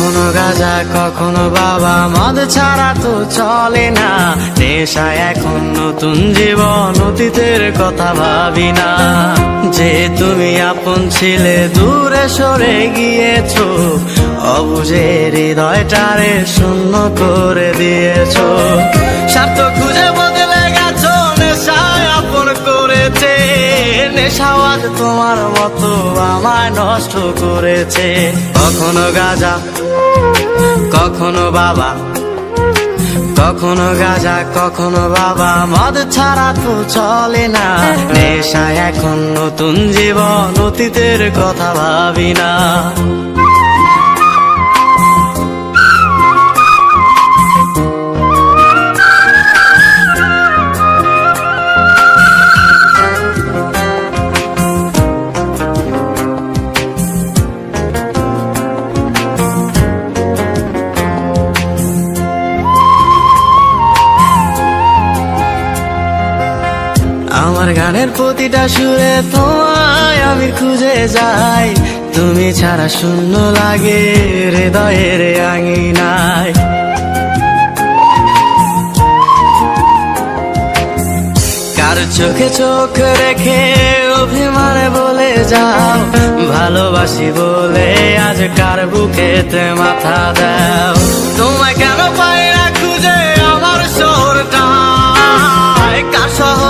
কখনো গাজা কখনো বাবা, মদ ছাড়া তো চলে না। নেশায় এখন নতুন জীবন, অতীতের কথা ভাবি না। যে তুমি আপন ছিলে, দূরে সরে গিয়েছো। অবুঝে হৃদয়টারে শূন্য করে দিয়েছ। স্বার্থ খুঁজে নেশাওয়াজ তোমার মতো আমায় নষ্ট করেছে। কখনো গাজা, কখনো বাবা। কখনো গাজা, কখনো বাবা। মদ ছাড়া তো চলে না। নেশা এখন নতুন জীবন, অতীতের কথা ভাবি না। আমার গানের প্রতিটা সুরে তোমায় আমি খুঁজে যাই। তুমি ছাড়া শূন্য লাগে, হৃদয়ের আঙিনায়। কার চোখে চোখ রেখে অভিমানে বলে যাও, ভালোবাসি বলে আজ কার বুকেতে মাথা দাও। তোমায় কেন পাই না খুঁজে আমার শহরটা কার আধার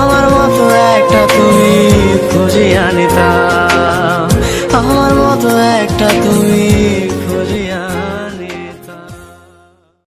আমার মতো একটা তুমি খুঁজে আনিতা। আমার মতো একটা তুমি